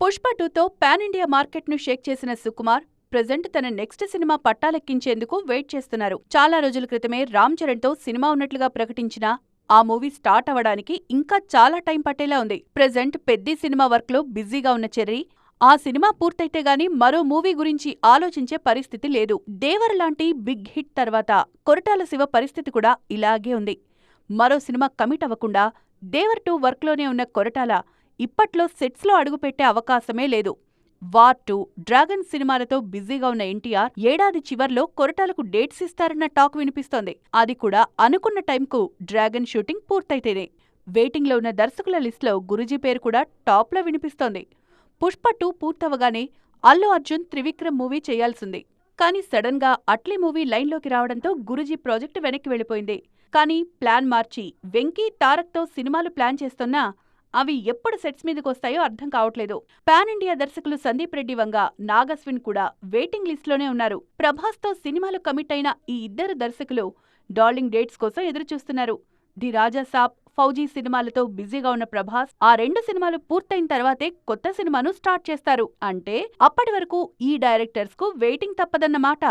పుష్ప టూతో pan India మార్కెట్ను shake చేసిన సుకుమార్ ప్రజెంట్ తన నెక్స్ట్ సినిమా పట్టాలెక్కించేందుకు వెయిట్ చేస్తున్నారు. చాలా రోజుల క్రితమే రామ్ చరణ్తో సినిమా ఉన్నట్లుగా ప్రకటించిన ఆ మూవీ స్టార్ట్ అవ్వడానికి ఇంకా చాలా టైం పట్టేలా ఉంది. ప్రజెంట్ పెద్ది సినిమా వర్క్లో బిజీగా ఉన్న చెర్రీ ఆ సినిమా పూర్తయితే గాని మరో మూవీ గురించి ఆలోచించే పరిస్థితి లేదు. దేవర్ లాంటి బిగ్ హిట్ తర్వాత కొరటాల శివ పరిస్థితి కూడా ఇలాగే ఉంది. మరో సినిమా కమిట్ అవ్వకుండా దేవర్ టూ వర్క్లోనే ఉన్న కొరటాల ఇప్పట్లో సెట్స్లో అడుగుపెట్టే అవకాశమే లేదు. వార్ టూ డ్రాగన్ సినిమాలతో బిజీగా ఉన్న ఎన్టీఆర్ ఏడాది చివర్లో కొరటాలకు డేట్స్ ఇస్తారన్న టాక్ వినిపిస్తోంది. అది కూడా అనుకున్న టైంకు డ్రాగన్ షూటింగ్ పూర్తయితేనే. వెయిటింగ్లో ఉన్న దర్శకుల లిస్టులో గురుజీ పేరు కూడా టాప్లో వినిపిస్తోంది. పుష్ప టూ పూర్తవగానే అల్లు అర్జున్ త్రివిక్రమ్ మూవీ చేయాల్సింది. కానీ సడన్గా అట్లీ మూవీ లైన్లోకి రావడంతో గురుజీ ప్రాజెక్టు వెనక్కి వెళ్ళిపోయింది. కానీ ప్లాన్ మార్చి వెంకీ తారక్తో సినిమాలు ప్లాన్ చేస్తున్నా అవి ఎప్పుడు సెట్స్ మీదకొస్తాయో అర్థం కావట్లేదు. పాన్ ఇండియా దర్శకులు సందీప్ రెడ్డి వంగ నాగస్విన్ కూడా వెయిటింగ్ లిస్ట్లోనే ఉన్నారు. ప్రభాస్తో సినిమాలు కమిట్ అయిన ఈ ఇద్దరు దర్శకులు డార్లింగ్ డేట్స్ కోసం ఎదురుచూస్తున్నారు. ది రాజా సాబ్ ఫౌజీ సినిమాలతో బిజీగా ఉన్న ప్రభాస్ ఆ రెండు సినిమాలు పూర్తయిన తర్వాతే కొత్త సినిమాను స్టార్ట్ చేస్తారు. అంటే అప్పటి వరకు ఈ డైరెక్టర్స్కు వెయిటింగ్ తప్పదన్నమాట.